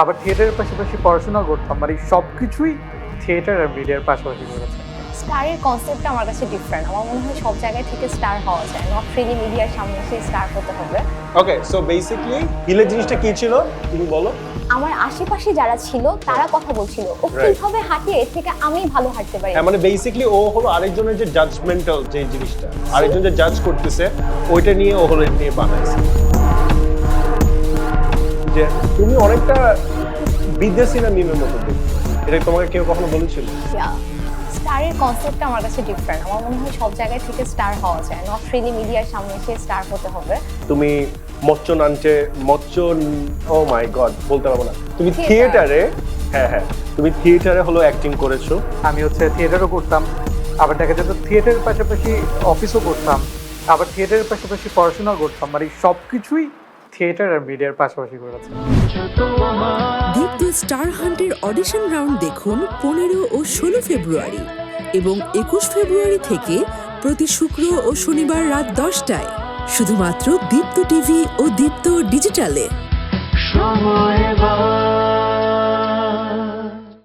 আবার থিয়েটারের পাশাপাশি পড়াশোনা করতাম। মানে সব কিছুই থিয়েটার আর মিডিয়ার পাশাপাশি করেছে। স্টারের কনসেপ্টটা আমার কাছে ডিফারেন্ট আমার মনে হয় সব জায়গায় থেকে স্টার হওয়া যায় নট রিলি মিডিয়ার সামনে এসে স্টার হতে হবে। ওকে সো বেসিকলি হিলের জিনিসটা কি ছিল? তুমি বলো। আমার আশেপাশে যারা ছিল তারা কথা বলছিল। ও. কীভাবে হাঁটে এর থেকে আমি ভালো হাঁটতে পারি? হ্যাঁ মানে বেসিকলি ও হলো আরেকজনের যে জাজমেন্টাল যে জিনিসটা আরেকজন যে জাজ করতেছে ওইটা নিয়ে ও হলো নিয়ে বানাইছে। যে তুমি অনেকটা বিদেশি না মিমের মতো। এটা তোমাকে কেউ কখনো বলেছিল? স্টারের কনসেপ্টটা আমার কাছে ডিফারেন্ট আমার মনে হয় সব জায়গায় থেকে স্টার হওয়া যায়। নট রিলি মিডিয়ার সামনে এসে স্টার হতে হবে। তুমি মচ্চ নাঞ্চে মচ্চ ও মাই গড বলতে পারব না। তুমি থিয়েটারে হ্যাঁ হ্যাঁ তুমি থিয়েটারে হলো অ্যাক্টিং করেছ। আমি হচ্ছে থিয়েটারও করতাম। আবার দেখা যেত থিয়েটারের পাশাপাশি অফিসও করতাম। আবার থিয়েটারের পাশাপাশি পড়াশোনা করতাম। মানে সব কিছুই থিয়েটার আর মিডিয়ার পাশাপাশি করেছে দীপ্ত স্টার হান্টের অডিশন রাউন্ড দেখুন পনেরো ও ষোলো ফেব্রুয়ারি এবং একুশ ফেব্রুয়ারি থেকে প্রতি শুক্র ও শনিবার রাত দশটায়। শুধুমাত্র দীপ্ত টিভি ও দীপ্ত ডিজিটালে। সময় বা